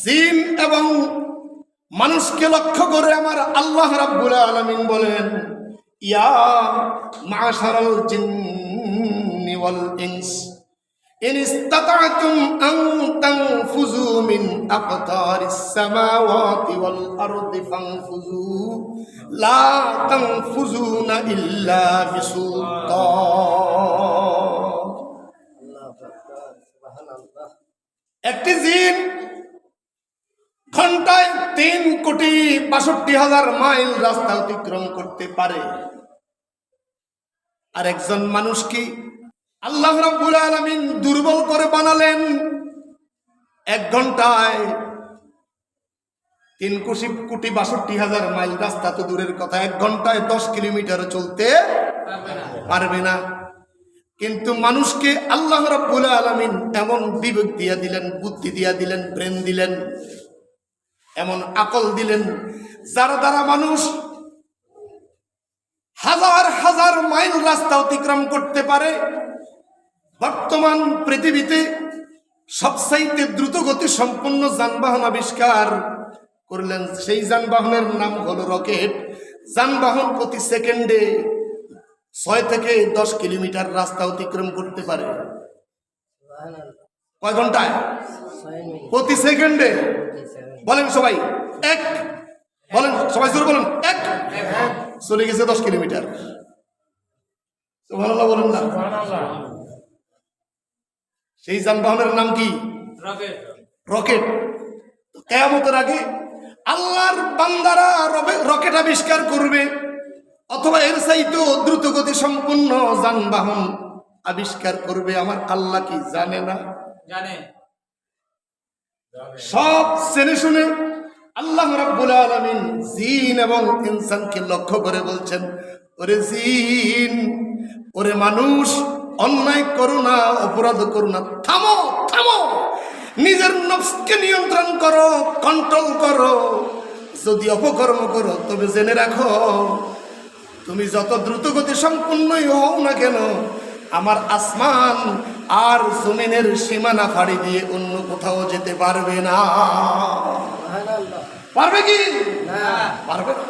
জিন এবং মানুষকে লক্ষ্য করে আমার আল্লাহ রাব্বুল আলামিন বলেন, ইয়া মাশারাল জিন্নি ওয়াল ইনস, ইন ইসতাতা'তুম আন তানফুযু মিন আকতারিস সামাওয়াতি ওয়াল আরদি ফানফুযু, লা তানফুযুনা ইল্লা বিসুলতান। একটি জিন ঘন্টায় তিন কোটি বাষট্টি হাজার মাইল রাস্তা অতিক্রম করতে পারে। আর একজন মানুষ কি আল্লাহ রাব্বুল আলামিন দুর্বল করে বানালেন? এক ঘন্টায় তিন কোটি কোটি বাষট্টি হাজার মাইল রাস্তা তো দূরের কথা, এক ঘন্টায় দশ কিলোমিটার চলতে পারবে না। কিন্তু মানুষকে আল্লাহ রাব্বুল আলামিন এমন বিবেক দিয়া দিলেন, বুদ্ধি দিয়া দিলেন ব্রেন দিলেন এমন আকল দিলেন, যারা দ্বারা মানুষ হাজার হাজার মাইল রাস্তা অতিক্রম করতে পারে। বর্তমান পৃথিবীতে সবসাইতে দ্রুত গতি সম্পন্ন যানবাহন আবিষ্কার করলেন সেই যানবাহনের নাম হলো রকেট। যানবাহন প্রতি সেকেন্ডে ছয় থেকে দশ কিলোমিটার রাস্তা অতিক্রম করতে পারে। কয় ঘন্টায়? প্রতি সেকেন্ডে? বলেন সবাই এক। বলেন সবাই জোর বলেন এক। চলে গেছে দশ কিলোমিটার। সুবহানাল্লাহ বলেন না। সেই যানবাহনের নাম কি? রকেট। কেয়ামতের আগে আল্লাহর বান্দারা রকেট আবিষ্কার করবে অথবা এর চাইতে দ্রুত গতি সম্পন্ন যানবাহন আবিষ্কার করবে। আমার আল্লাহ কি জানে না? জানে। সব জেনে শুনে আল্লাহ রাব্বুল আলামিন জিন এবং ইনসানকে লক্ষ্য করে বলছেন, ওরে জিন, ওরে মানুষ, অন্যায় করো না, অপরাধ করো না। থামো থামো। নিজের নফসকে নিয়ন্ত্রণ করো কন্ট্রোল করো। যদি অপকর্ম করো, তবে জেনে রাখো, তুমি যত দ্রুতগতি সম্পূর্ণই হও না কেন, আমার আসমান আর জমিনের সীমানা ফাড়ি দিয়ে অন্য কোথাও যেতে পারবে না। পারবে কি? পারবে না।